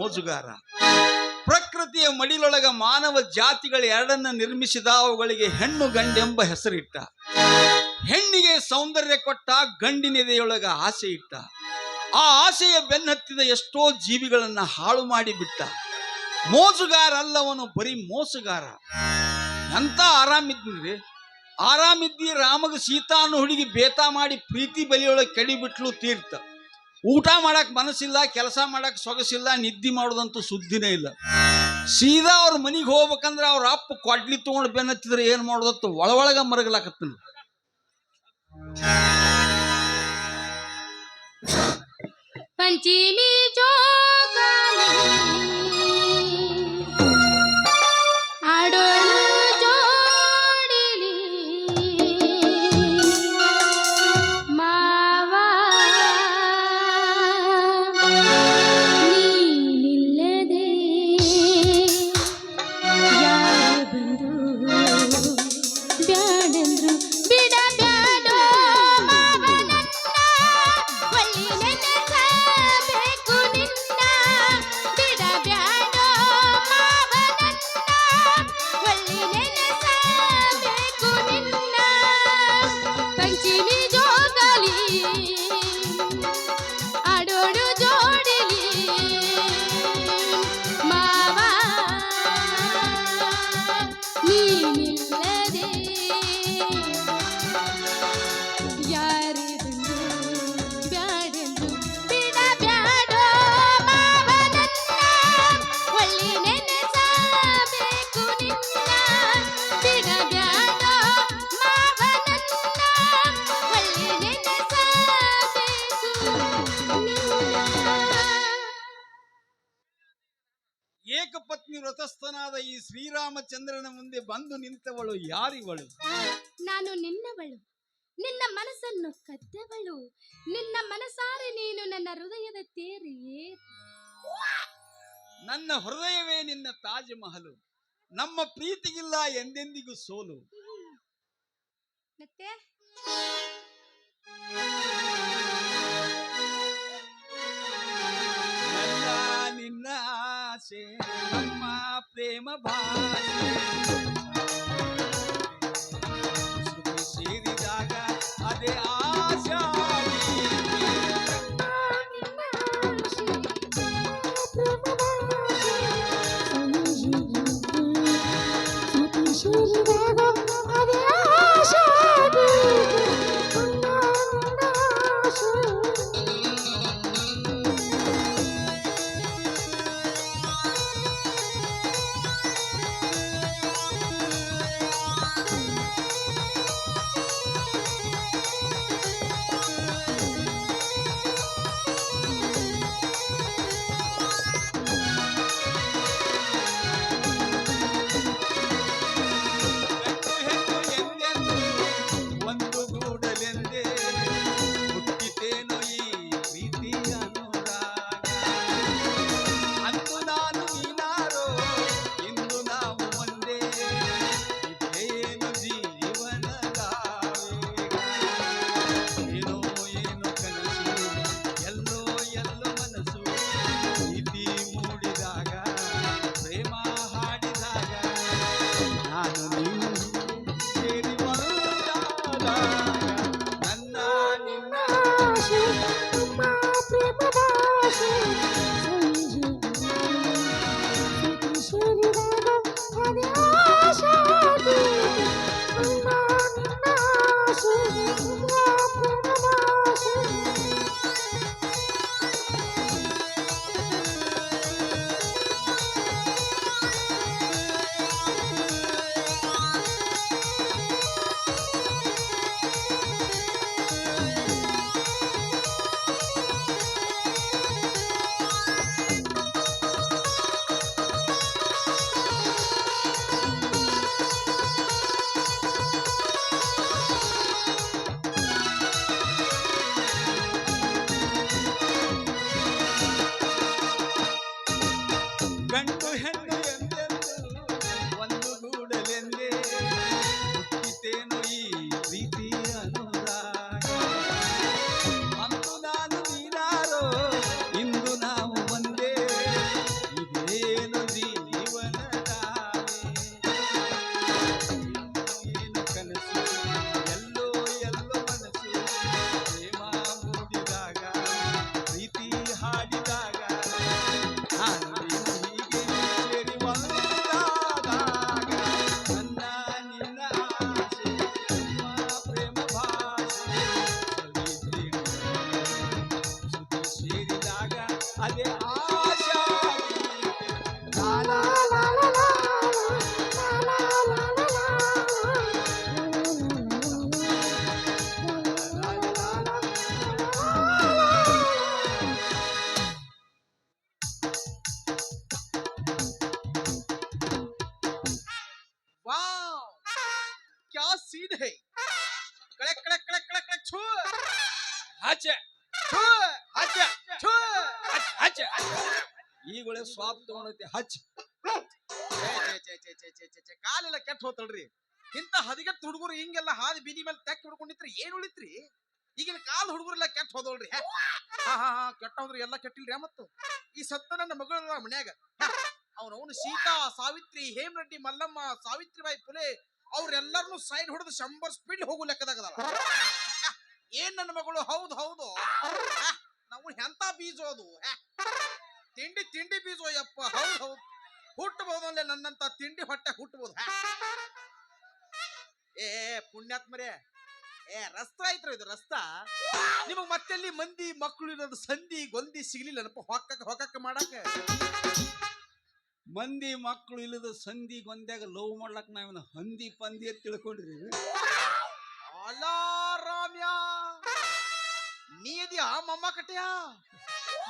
ಮೋಜುಗಾರ. ಪ್ರಕೃತಿಯ ಮಡಿಲೊಳಗ ಮಾನವ ಜಾತಿಗಳ ಎರಡನ್ನ ನಿರ್ಮಿಸಿದ, ಅವುಗಳಿಗೆ ಹೆಣ್ಣು ಗಂಡೆಂಬ ಹೆಸರಿಟ್ಟ. ಹೆಣ್ಣಿಗೆ ಸೌಂದರ್ಯ ಕೊಟ್ಟ, ಗಂಡಿನೆದೆಯೊಳಗ ಆಸೆ ಇಟ್ಟ. ಆ ಆಸೆಯ ಬೆನ್ನತ್ತಿದ ಎಷ್ಟೋ ಜೀವಿಗಳನ್ನ ಹಾಳು ಮಾಡಿ ಬಿಟ್ಟ. ಮೋಜುಗಾರ ಅಲ್ಲವನು ಬರೀ ಮೋಸುಗಾರ. ಎಂತ ಆರಾಮಿದ್ರಿ? ಆರಾಮಿದ್ದಿ ರಾಮಗ ಸೀತಾನು ಹುಡುಗಿ ಬೇತಾ ಮಾಡಿ ಪ್ರೀತಿ ಬಲಿಯೊಳಗೆ ಕಡಿಬಿಟ್ಲು ತೀರ್ಥ. ಊಟ ಮಾಡಕ್ ಮನಸ್ಸಿಲ್ಲ, ಕೆಲಸ ಮಾಡಕ್ ಸೊಗಸಿಲ್ಲ, ನಿದ್ದೆ ಮಾಡೋದಂತೂ ಸುದ್ದಿನೇ ಇಲ್ಲ. ಸೀದಾ ಅವ್ರ ಮನಿಗೆ ಹೋಗ್ಬೇಕಂದ್ರೆ ಅವ್ರ ಅಪ್ಪ ಕೊಡ್ಲಿ ತಗೊಂಡು ಬೆನ್ನತ್ತಿದ್ರೆ ಏನ್ ಮಾಡೋದತ್ತು? ಒಳ ಒಳಗ ಮರಗಲಾಕತ್ತನ. ಪಂಚಮಿ ಈ ಶ್ರೀರಾಮಚಂದ್ರನ ಮುಂದೆ ಬಂದು ನಿಂತವಳು ಯಾರಿವಳು? ನಾನು ನಿನ್ನವಳು. ನಿನ್ನ ಮನಸ್ಸನ್ನು ಕದ್ದವಳು. ನಿನ್ನ ಮನಸಾರೆ ನೀನು ನನ್ನ ಹೃದಯದ ತೇರಿಯೇ. ನನ್ನ ಹೃದಯವೇ ನಿನ್ನ ತಾಜ್ ಮಹಲು ನಮ್ಮ ಪ್ರೀತಿಗಿಲ್ಲ ಎಂದೆಂದಿಗೂ ಸೋಲು. ಮತ್ತೆ? ನನ್ನ ನಿನ್ನ ಆಸೆ ನಮ್ಮ ಪ್ರೇಮ ತಗೊಂಡೈತಿ ಹಚ್. ಕಾಲೆಲ್ಲ ಕೆಟ್ಟ ಹೋತಳ್ರಿ. ಇಂತ ಹದಿಗೆ ಹುಡುಗರು ಹಿಂಗೆಲ್ಲ ಹಾದಿ ಬೀದಿ ಮೇಲೆ ತೆಕ್ ಹಿಡ್ಕೊಂಡಿತ್ರಿ, ಏನ್ ಉಳಿತ್ರಿ? ಈಗಿನ ಕಾಲ ಹುಡುಗರೆಲ್ಲ ಕೆಟ್ಟ ಹೋದವಳ್ರಿ. ಹಾ. ಹಾ ಕೆಟ್ಟ ಹೋದ್ರಿ ಎಲ್ಲ ಕೆಟ್ಟಿಲ್ರಿ ಮತ್ತು? ಈ ಸತ್ತ ನನ್ನ ಮಗಳ ಮನ್ಯಾಗ. ಅವನವನು ಸೀತಾ, ಸಾವಿತ್ರಿ, ಹೇಮರೆಡ್ಡಿ, ಮಲ್ಲಮ್ಮ, ಸಾವಿತ್ರಿಬಾಯಿ ಪುಲೆ ಅವ್ರೆಲ್ಲರನ್ನು ಸೈಡ್ ಹೊಡೆದು ಶಂಬರ್ ಸ್ಪೀಡ್ ಹೋಗು ಲೆಕ್ಕದಾಗದಲ್ಲ ಏನ್ ನನ್ನ ಮಗಳು? ಹೌದು ಹೌದು. ನಾವು ಎಂತ ಬೀಜ ಅದು. ತಿಂಡಿ ತಿಂಡಿ ಬೀಜೋ ಯಪ್ಪ. ಹೌದು ಹೌದು. ಅಂದ್ರೆ ನನ್ನಂತ ತಿಂಡಿ ಹೊಟ್ಟೆ ಹುಟ್ಟಬಹುದು. ಏ, ಪುಣ್ಯಾತ್ಮರೇ, ಏ, ರಸ್ತ ಐತ್ರ ಇದು, ರಸ್ತ. ನಿಮಗ್ ಮತ್ತೆಲ್ಲಿ ಮಂದಿ ಮಕ್ಕಳು ಇರೋದು ಸಂಧಿ ಗೊಂದಿ ಸಿಗ್ಲಿಲ್ಲನಪ್ಪ. ಹೊಕ್ಕಕ್ಕೆ ಹೊಕ್ಕಕ್ಕೆ ಮಾಡಕ್ಕೆ ಮಂದಿ ಮಕ್ಕಳು ಇಲ್ಲದ ಸಂಧಿ, ಗೊಂದ್ಯಾಗ ಲವ್ ಮಾಡ್ಲಕ್ ನಾವಿನ ಹಂದಿ, ಪಂದಿ ಅಂತ ತಿಳ್ಕೊಂಡ್ರಿ. ರಾಮ್ಯಾ. ನೀ ಆ ಮಮ್ಮ ಕಟ್ಟ್ಯಾ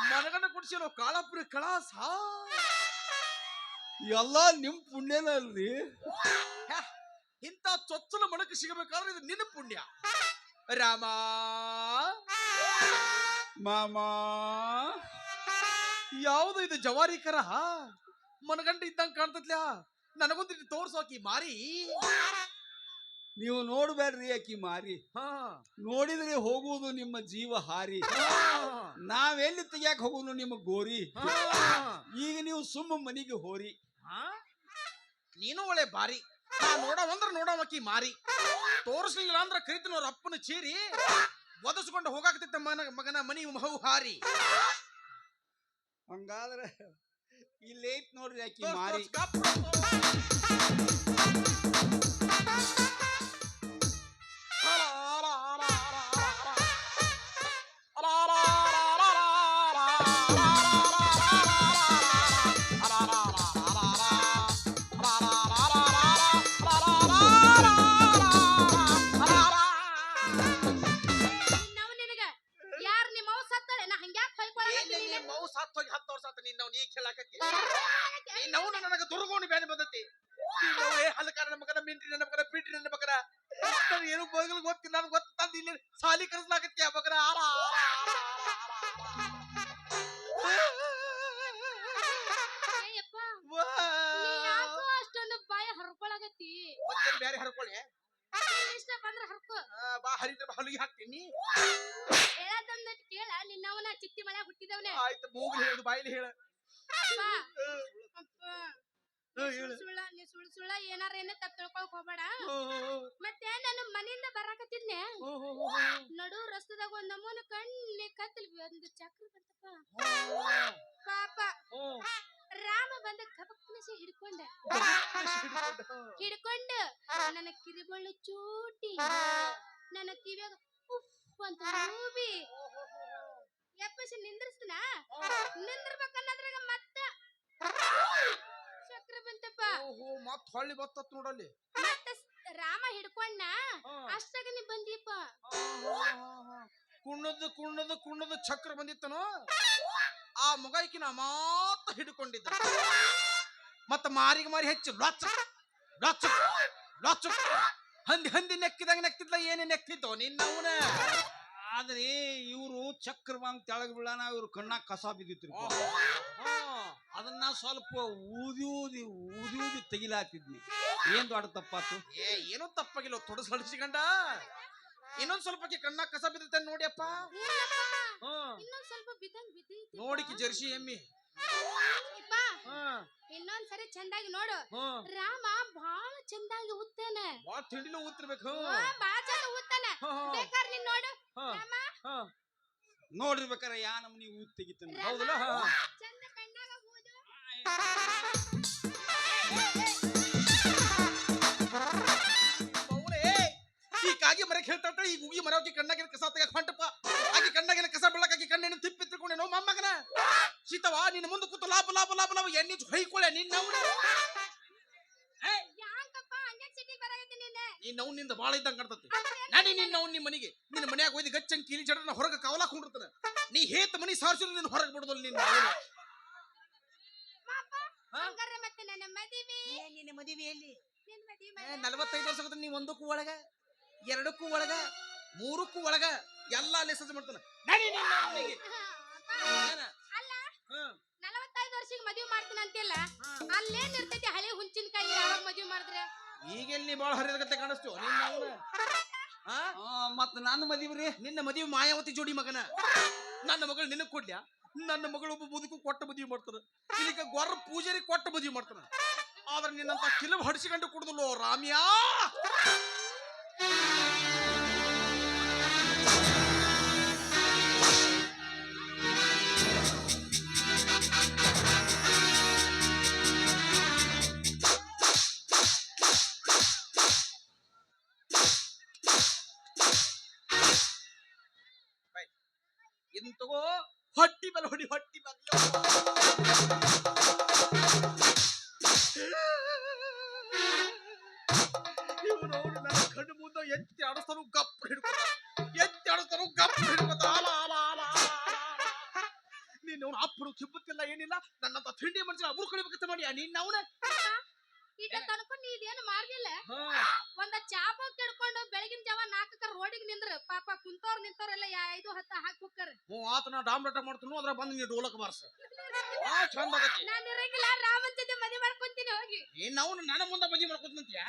ಮನಗಂಡ ಕುಡಿಸಿರೋ ಕಾಳಪುರಿ ಕಳಾಸ? ಎಲ್ಲ ನಿಮ್ ಪುಣ್ಯನ ಅಲ್ರಿ ಇಂಥ ಚೊಚ್ಚಲ ಮಣಕ್ಕೆ ಸಿಗಬೇಕಾದ್ರೆ ಇದು ನಿನ್ನ ಪುಣ್ಯ. ರಾಮ. ಮಾಮ. ಯಾವುದು ಇದು ಜವಾರಿ ಕರ ಮನಗಂಡ ಇದ್ದಂಗ ಕಾಣ್ತತ್ಲ್ಯಾ ನನಗೊಂದು ಇದು ತೋರ್ಸೋಕಿ ಮಾರಿ. ನೀವು ನೋಡ್ಬೇಡ್ರಿ ಆಕಿ ಮಾರಿ. ಹಾ. ನೋಡಿದ್ರೆ ಹೋಗುವುದು ನಿಮ್ಮ ಜೀವ ಹಾರಿ. ನಾವೆಲ್ಲಿ ತೆಗಿಯಾಕ ಹೋಗುದು ನಿಮ್ಮ ಗೋರಿ. ಈಗ ನೀವು ಸುಮ್ಮ ಮನಿಗೆ ಹೋರಿ? ನೀನು ಒಳ್ಳೆ ಬಾರಿ. ನೋಡವಂದ್ರ ನೋಡವಕಿ ಮಾರಿ. ತೋರಿಸ್ಲಿಲ್ಲ ಅಂದ್ರ ಕರಿತನ ಅವ್ರ ಅಪ್ಪನ ಚೀರಿ. ಒದಸ್ಕೊಂಡು ಹೋಗಾಕತ್ತಿದ್ದ ಮನ ಮಗನ ಮನಿ ಮಹು ಹಾರಿ. ಹಂಗಾದ್ರೆ ಇಲ್ಲೈತ್ ನೋಡ್ರಿ ಆಕಿ ತೋರ್ಸ್, ಮಾರಿ. ಮತ್ತ ನೀನ್ ಅವ್ನ ಈಗ ಕೇಳಾಕತ್ತಿ. ನೀನ್ ನನಗ ದುರ್ಗೋಣಿ ಬ್ಯಾನಿ ಬಂದತಿ. ಹಲಕಾರ ನನ್ನ ಮಗನ ಮಿಂಟ್ರಿ ನನ್ನ ಮಗನ ಪಿಂಟ್ರಿ ನನ್ನ ಮಗನ. ನಾನು ಏನು ಬಗಲ್ ಗೊತ್ತಿಲ್ಲ ನನ್ಗೆ ಗೊತ್ತ ತಂದು ಇಲ್ಲಿ ಸಾಲಿ ಕರೆಸ್ಲಾಕತ್ತಿ ಆ ಮಗನ. ಆರ ಆರ ಅಷ್ಟೊಂದು ಬಾಯ ಹರ್ಕೊಳಗತ್ತಿ ಮತ್ತೇನ್ ಬ್ಯಾರೆ ಹರ್ಕೊಳ್ಳಿ ಇಷ್ಟ ಬಂದ್ರ ಹರ್ಕೊ. ಆ, ಬಾ ಹಲಿಗೆ ಹಾಕ್ತೀನಿ. ಕೇಳ ನಿನ್ನವನ ಚಿತ್ತಿ ಮಳೆ ಹುಟ್ಟಿದವನೇ. ಆಯ್ತು ಮೂಗಲಿ ಹೇಳು ಬಾಯಿಲಿ ನೀ ಸುಳ್ಳ ನೀ ಸುಳ್ ಸುಳ್ಳ ಏನಾರ ಏನೇ ತಪ್ಪ ತಿಳ್ಕೊಳಕ್ ಹೋಗ್ಬೇಡ. ಮತ್ತೆ ನಾನು ಮನೆಯಿಂದ ಬರಾಕತ್ತಿದ್ನೆ. ನಡು ರಸ್ತೆದಾಗ ಒಂದ್ ನಮೂನ ಕಣ್ಣೆ ಕತ್ತಲ್ ಒಂದು ಚಕ್ರ ಬಂತಪ್ಪ ಪಾಪ. ರಾಮ ಬಂದ ಕಬಕ್ನಸಿ ಹಿಡ್ಕೊಂಡ. ಹಿಡ್ಕೊಂಡು. ನನ್ನ ಕಿರಿಬಳ್ಳು ಚೂಟಿ ನನ್ನ ಕಿವಿಯಾಗ ಉಫ್ ಅಂತ ಮೂವಿ. ಎಪ್ಪಸಿ ನಿಂದ್ರಸ್ತನ? ನಿಂದ್ರಬೇಕನ್ನದ್ರಾಗ ಮತ್ತ ಚಕ್ರ ಬಂತಪ್ಪ. ಓಹೋ ಮತ್ತ ಹೊಳ್ಳಿ ಬತ್ತತ್ ನೋಡಲ್ಲಿ. ಮತ್ತ ರಾಮ ಹಿಡ್ಕೊಂಡ. ಅಷ್ಟಾಗ ನೀ ಬಂದೀಪ ಕುಣ್ಣದ ಕುಣ್ಣದ ಕುಣ್ಣದ ಚಕ್ರ ಬಂದಿತ್ತನು? ಆ ಮೊಗೈಕಿನ ಮಾತ ಹಿಡ್ಕೊಂಡಿದ್ದ. ಮತ್ತ ಮಾರಿಗೆ ಮಾರಿ ಹೆಚ್ಚು. ಲೊಚ್ಚ. ಲೊಚ್ಚ. ಲೊಚ್ಚ. ಹಂದಿ ಹಂದಿ ನೆಕ್ಕಿದಂಗ ನೆಕ್ತಿದ್ಲ. ಏನೇ ನೆಕ್ತಿದ್ದೋ ನಿನ್ನವನ ಆದ್ರೆ ಇವರು ಚಕ್ರ ಬಂದ್ ತೆಳಗ್ ಬೀಳಾನ ಇವ್ರ ಕಣ್ಣಾಗ ಕಸ ಬಿದ್ದಿತ್ರಿ ಅದನ್ನ ಸ್ವಲ್ಪ ಊದಿ ಊದಿ ಊದಿ ಊದಿ ತೆಗಿಲಾತಿದ್ನಿ. ಏನ್ ದೊಡ್ಡ ತಪ್ಪಾತು? ಏ ಏನೋ ತಪ್ಪಾಗಿಲ್ಲ. ತೊಡಸ್ ಹಡಿಸಿಕೊಂಡ ಇನ್ನೊಂದ್ ಸ್ವಲ್ಪ ಕಣ್ಣ ಕಣ್ಣಾಗ ಕಸ ಬಿದ್ದಿತ್ತ ನೋಡಿಯಪ್ಪ. ಇನ್ನೊಂದ್ ಸ್ವಲ್ಪ ಬಿದ್ದಂಗ್ ಬಿದ್ದೈತಿ ನೋಡಿಕಿ ಜರ್ಸಿ ಎಮ್ಮಿ. ಹ್ಮ್ ಇನ್ನೊಂದ್ ಸರಿ ಚಂದಾಗಿ ನೋಡು. ರಾಮ ಬಹಳ ಚಂದಾಗಿ ಉತ್ತಾನ. ಬಾಳ ತಿಂಡಿನ ಊತಿರ್ಬೇಕು ಬಹಳ ಚಂದ ಉತ್ತಾನ. ಬೇಕಾರ್ ನೀನ್ ನೋಡು. ರಾಮ. ನೋಡಿರ್ಬೇಕಾರ ಯಾ ನಮ್ನಿ ಊದ್ ತೆಗಿತಾನೆ ಹೌದಲ್ಲ. ಚಂದ ಕಣ್ಣಾಗ ಊದು ಈ ಕಾಗಿ ಮರಕ್ಕೆ ಹೇಳ್ತಾ ಈ ಉಗಿ ಮರಕ್ಕೆ ಕಣ್ಣಾಗಿನ ಕಸ ತೆಗಕ್ ಹೊಂಟಪ್ಪ. ಅವನೇನೋ ಮೊಮ್ಮಗನ? ಸೀತವ ನಿನ್ನ ಮುಂದೆ ಕೂತು ಲಾಪ ಲಾಪ ಲಾಪ ಲಾಪ ಎಣ್ಣೆ ಹೊಯ್ಕೊಳ್ಳೆ ನಿನ್ನ ನಿನ್ನ ಅವ್ನ. ನಿಂದ ಭಾಳ ಇದ್ದಂಗೆ ನಡಿ ನಾನೇ? ನಿನ್ನ ಅವ್ನ ನಿಮ್ಮ ಮನೆಗೆ. ನಿನ್ನ ಮನ್ಯಾಗ ಹೋಗಿ ಗಚ್ಚಂಗ್ ಕೀಲಿ ಜಡ ಹೊರಗೆ ಕವಲ ಕುಂಡಿರ್ತಾನೆ ನೀ ಹೇತ ಮನಿ ಸಾರಿಸಿದ್ರು ನಿನ್ನ ಹೊರಗೆ ಬಿಡೋದಲ್ಲ ನಿನ್ನ ನಿನ್ನ ನಲವತ್ತೈದು ವರ್ಷ ಆಗುತ್ತೆ ಒಂದಕ್ಕೂ ಒಳಗ ಎರಡಕ್ಕೂ ಒಳಗ ಮೂರಕ್ಕೂ ಒಳಗ ಎಲ್ಲ ಲೆಸಸ್ ಮಾಡ್ತಾನೆ. ನಲವತ್ತೈದು ವರ್ಷಕ್ಕೆ ಮದುವೆ ಮಾಡ್ತೀನಿ ಅಂತಿಲ್ಲ. ಅಲ್ಲೇನ್ ಇರ್ತೈತಿ ಹಳೆ ಹುಂಚಿನ ಕೈ ಯಾವಾಗ ಮದುವೆ ಮಾಡಿದ್ರೆ? ಈಗೆಲ್ಲಿ ಬಾಳ ಹರಿದಗತ್ತೆ ಕಾಣಿಸ್ತು. ನಿನ್ನ ಅವ್ನ. ಆ? ಮತ್ತ ನನ್ನ ಮದಿವ್ರಿ ನಿನ್ನ ಮದುವೆ ಮಾಯಾವತಿ ಜೋಡಿ ಮಗನ. ನನ್ನ ಮಗಳು ನಿನ್ನ ಕೊಡ್ಲ್ಯಾ ನನ್ನ ಮಗಳು ಒಬ್ಬ ಮುದುಕು ಕೊಟ್ಟ ಮದುವೆ ಮಾಡ್ತದ. ಇಲ್ಲಿಗ ಗೊರ್ರ ಪೂಜಾರಿ ಕೊಟ್ಟ ಮದುವೆ ಮಾಡ್ತಾನ ಆದ್ರೆ ನಿನ್ನಂತ ಕಿಲಮ್ ಹಡಿಸಿಕೊಂಡು ಕುಡ್ದಲ್ಲೋ ರಾಮ್ಯಾ? ತಿಂಡಿ ಮನುಷ್ಯ ಅವ್ರು ಕಳಿಬೇಕಂತ ಮಾಡಿ ನೀನ್ ಅವನ ಈಗ ತನಕ ನೀ ಇದೇನು ಮಾಡ್ಲಿಲ್ಲ. ಒಂದ ಚಾಪ ಕೆಡ್ಕೊಂಡು ಬೆಳಗಿನ ಜಾವ ನಾಲ್ಕಕ್ಕ ರೋಡಿಗೆ ನಿಂದ್ರ. ಪಾಪ ಕುಂತವ್ರ ನಿಂತವ್ರೆಲ್ಲ ಐದು ಹತ್ತ ಹಾಕಿ ಹೋಗ್ತಾರೆ ಹ್ಞೂ ಆತನ ಡಾಮ್ರಾಟ ಮಾಡ್ತೀನಿ ಅದ್ರ ಬಂದು ನೀ ಡೋಲಕ್ ಬಾರ್ಸ. ಚಂದ ಆಗತ್ತೆ. ನಾನು ಇರಂಗಿಲ್ಲ ರಾಮನ್ ಜೊತೆ ಮದುವೆ ಮಾಡ್ಕೊಂತೀನಿ ಹೋಗಿ. ನೀನ್ ಅವನು ನನ್ನ ಮುಂದೆ ಮದಿ ಮಾಡ್ಕೊತಂತೀಯ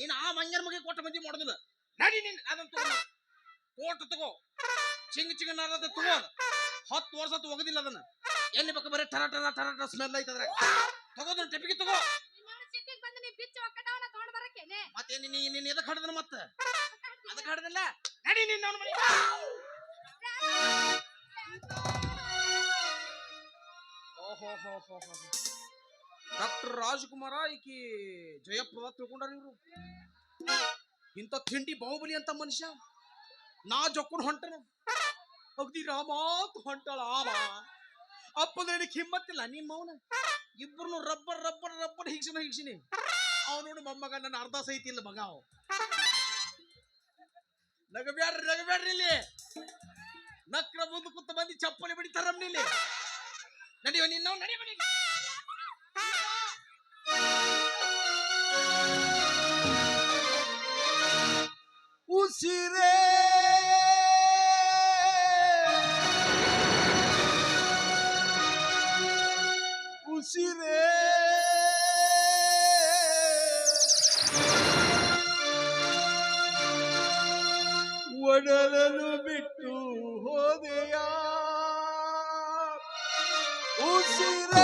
ನೀನ್ ಆ ಮಂಗ್ಯನ ಮಗಿ ಕೊಟ್ಟ ಮದಿ ಮಾಡೋದಿಲ್ಲ. ನಡಿ ನೀನ್ ಅದನ್ನ ತಗೋ. ಕೋಟ್ ತಗೋ. ಚಿಂಗ್ ಚಿಂಗ್ ನಾರದ ತಗೋ ಹತ್ತು ವರ್ಷ ಆತು ಒಗದಿಲ್ಲ ಅದನ್ನ. ಎಲ್ಲಿ ಬೇಕು ಬರೀ ಟರ ಟರ ಟರ ಟರ ಸ್ಮೆಲ್ ಐತದ್ರೆ. ಅದ್ರಾಗ ತಗೋದನ್ನ ಟೆಪಿಗೆ ತಗೋ. ಮತ್ತೆ ನೀನ್ ನೀನ್ ಎದಕ್ ಹಡ್ದನ ಮತ್ತ? ಅದಕ್ಕೆ ಹಡ್ದಲ್ಲ? ನಡಿ ನೀನ್ ಹೋ ಮನೆಗೆ. ಡಾಕ್ಟರ್ ರಾಜ್ಕುಮಾರ ಈಕಿ ಜಯಪ್ರದ ತಿಳ್ಕೊಂಡಾರ ಇವರು. ಇಂಥ ತಿಂಡಿ ಬಾಹುಬಲಿ ಅಂತ ಮನುಷ್ಯ. ನಾ ಜೊಕ್ಕೊಂಡು ಹೊಂಟನ. ಅಗ್ದಿ ರಾಮಾತ್ ಹೊಂಟಳ ಆಮ ಅಪ್ಪನ ಹಿಮ್ಮತ್ತಿಲ್ಲ ನಿಮ್ಮ ಅವನ? ಇಬ್ರು ರಬ್ಬರ್ ರಬ್ಬರ್ ರಬ್ಬರ್ ಹಿಗ್ಸಿನ, ಹಿಗ್ಸಿನಿ. ಅವ್ ನೋಡಿ ಮೊಮ್ಮಗ ನನ್ನ ಅರ್ಧ ಸಹಿತ ಇಲ್ಲ ಮಗ ಅವ ನಗಬ್ಯಾಡ್ರಿ ನಗಬ್ಯಾಡ್ರಿ ಇಲ್ಲಿ. ನಕ್ರ ಮುಂದೆ ಕುತ್ತ ಮಂದಿ ಚಪ್ಪಲಿ ಬಿಡಿತಾರಮ್ನಿ ಇಲ್ಲಿ ನಡಿವ, ನಿನ್ನ ನಡಿ ಮನೆಗೆ ಉಸಿರೇ ಉಸಿರೇ ಒಡಲನ್ನು ಬಿಟ್ಟು ಹೋದೆಯ ಉಸಿರೇ ಉಸಿರೇ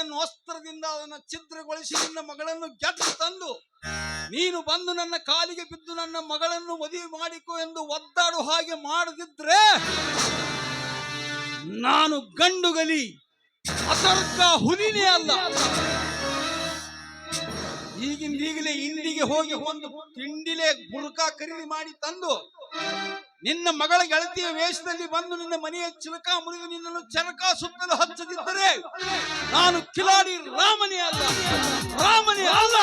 ಪ್ರೀತಿಯನ್ನು ವಸ್ತ್ರದಿಂದ ಅದನ್ನು ಛಿದ್ರಗೊಳಿಸಿ ನಿನ್ನ ಮಗಳನ್ನು ಗೆದ್ದು ತಂದು, ನೀನು ಬಂದು ನನ್ನ ಕಾಲಿಗೆ ಬಿದ್ದು ನನ್ನ ಮಗಳನ್ನು ಮದುವೆ ಮಾಡಿಕೊ ಎಂದು ಒದ್ದಾಡು ಹಾಗೆ ಮಾಡದಿದ್ರೆ, ನಾನು ಗಂಡುಗಲಿ ಅತರ್ಕ ಹುಲಿನೇ ಅಲ್ಲ. ಈಗಿಂದೀಗಲೇ ಇಂಡಿಗೆ ಹೋಗಿ ಒಂದು ತಿಂಡಿಲೆ ಬುರ್ಕ ಖರೀದಿ ಮಾಡಿ ತಂದು ನಿನ್ನ ಮಗಳ ಗೆಳತಿಯ ವೇಷದಲ್ಲಿ ಬಂದು ನಿನ್ನ ಮನೆಯ ಚಿಲಕ ಮುರಿದು ನಿನ್ನನ್ನು ಚರಕ ಸುತ್ತಲು ಹಚ್ಚದಿದ್ದರೆ ನಾನು ಕಿಲಾಡಿ ರಾಮನೇ ಅಲ್ಲ. ರಾಮನೇ ಅಲ್ಲ.